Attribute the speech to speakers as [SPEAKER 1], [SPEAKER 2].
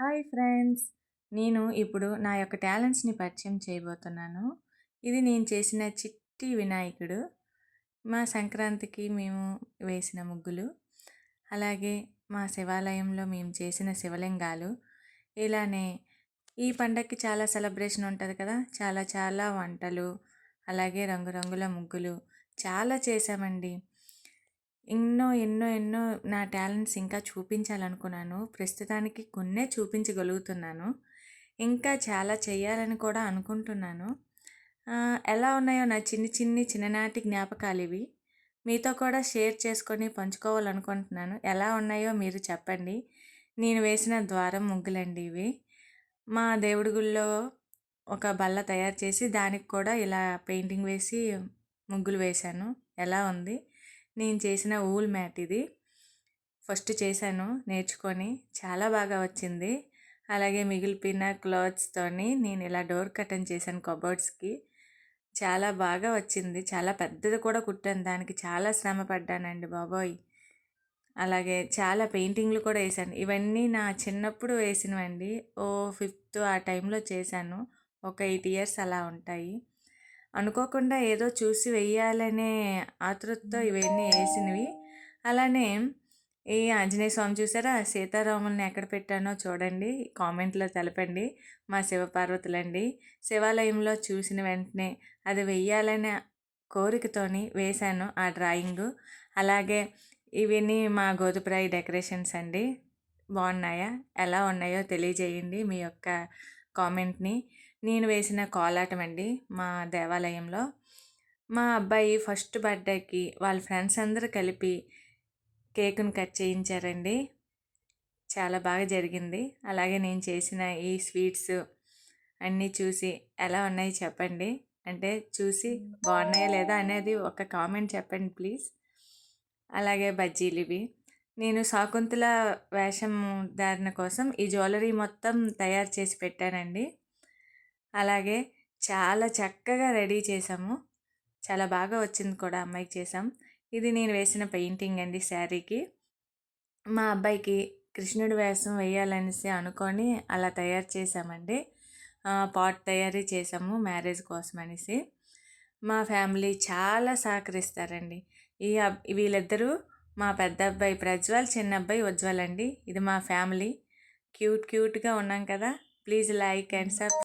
[SPEAKER 1] Hi friends. నేను ఇప్పుడు నా యొక్క టాలెంట్స్ని పరిచయం చేయబోతున్నాను. ఇది నేను చేసిన చిట్టి వినాయకుడు. మా సంక్రాంతికి మేము వేసిన ముగ్గులు. అలాగే మా శివాలయంలో మేము చేసిన శివలింగాలు. ఇలానే ఈ పండగకి చాలా సెలబ్రేషన్ ఉంటుంది కదా. చాలా చాలా వంటలు అలాగే రంగురంగుల ముగ్గులు. చాలా చేసామండి ఎన్నో ఎన్నో ఎన్నో నా టాలెంట్స్ ఇంకా చూపించాలనుకున్నాను. ప్రస్తుతానికి కొన్నే చూపించగలుగుతున్నాను. ఇంకా చాలా చేయాలని కూడా అనుకుంటున్నాను. ఎలా ఉన్నాయో నా చిన్ని చిన్ని చిన్ననాటి జ్ఞాపకాలు ఇవి. మీతో కూడా షేర్ చేసుకొని పంచుకోవాలనుకుంటున్నాను. ఎలా ఉన్నాయో మీరు చెప్పండి. నేను వేసిన ద్వారం ముగ్గులండి ఇవి. మా దేవుడి గుళ్ళో ఒక బల్ల తయారు చేసి దానికి కూడా ఇలా పెయింటింగ్ వేసి ముగ్గులు వేశాను. ఎలా ఉంది? నేను చేసిన ఊల్ మ్యాట్ ఇది. ఫస్ట్ చేశాను నేర్చుకొని చాలా బాగా వచ్చింది. అలాగే మిగిలిపోయిన క్లాత్స్తోని నేను ఇలా డోర్ కటన్ చేశాను కబోర్డ్స్కి. చాలా బాగా వచ్చింది. చాలా పెద్దది కూడా కుట్టాను. దానికి చాలా శ్రమ పడ్డానండి బాబోయ్. అలాగే చాలా పెయింటింగ్లు కూడా వేసాను ఇవన్నీ నా చిన్నప్పుడు వేసినవండి. ఓ ఫిఫ్త్ ఆ టైంలో చేశాను. ఒక ఎయిట్ ఇయర్స్ అలా ఉంటాయి. అనుకోకుండా ఏదో చూసి వెయ్యాలనే ఆతృతతో ఇవన్నీ వేసినవి. అలానే ఈ ఆంజనేయ స్వామి చూసారా? సీతారాముల్ని ఎక్కడ పెట్టానో చూడండి. కామెంట్లో తెలపండి. మా శివపార్వతులండి. శివాలయంలో చూసిన వెంటనే అది వెయ్యాలనే కోరికతోని వేశాను ఆ డ్రాయింగు. అలాగే ఇవన్నీ మా గోధుపరాయి డెకరేషన్స్ అండి. బాగున్నాయా? ఎలా ఉన్నాయో తెలియజేయండి మీ యొక్క కామెంట్ని. నేను వేసిన కోలాటం అండి మా దేవాలయంలో. మా అబ్బాయి ఫస్ట్ బర్త్డేకి వాళ్ళ ఫ్రెండ్స్ అందరూ కలిపి కేకును కట్ చేయించారండి. చాలా బాగా జరిగింది. అలాగే నేను చేసిన ఈ స్వీట్స్ అన్నీ చూసి ఎలా ఉన్నాయి చెప్పండి. అంటే చూసి బాగున్నాయా లేదా అనేది ఒక కామెంట్ చెప్పండి ప్లీజ్. అలాగే బజ్జీలు ఇవి. నేను శాకుంతల వేషం ధారణ కోసం ఈ జ్యువెలరీ మొత్తం తయారు చేసి పెట్టానండి. అలాగే చాలా చక్కగా రెడీ చేసాము. చాలా బాగా వచ్చింది కూడా అమ్మాయికి చేసాం. ఇది నేను వేసిన పెయింటింగ్ అండి శారీకి. మా అబ్బాయికి కృష్ణుడి వేషం వేయాలనేసి అనుకొని అలా తయారు చేసామండి. పాట్ తయారీ చేసాము మ్యారేజ్ కోసం అనేసి. మా ఫ్యామిలీ చాలా సహకరిస్తారండి. ఈ వీళ్ళిద్దరూ మా పెద్ద అబ్బాయి ప్రజ్వల్ చిన్న అబ్బాయి ఉజ్వల్ అండి. ఇది మా ఫ్యామిలీ. క్యూట్ క్యూట్గా ఉన్నాం కదా. Please like and sub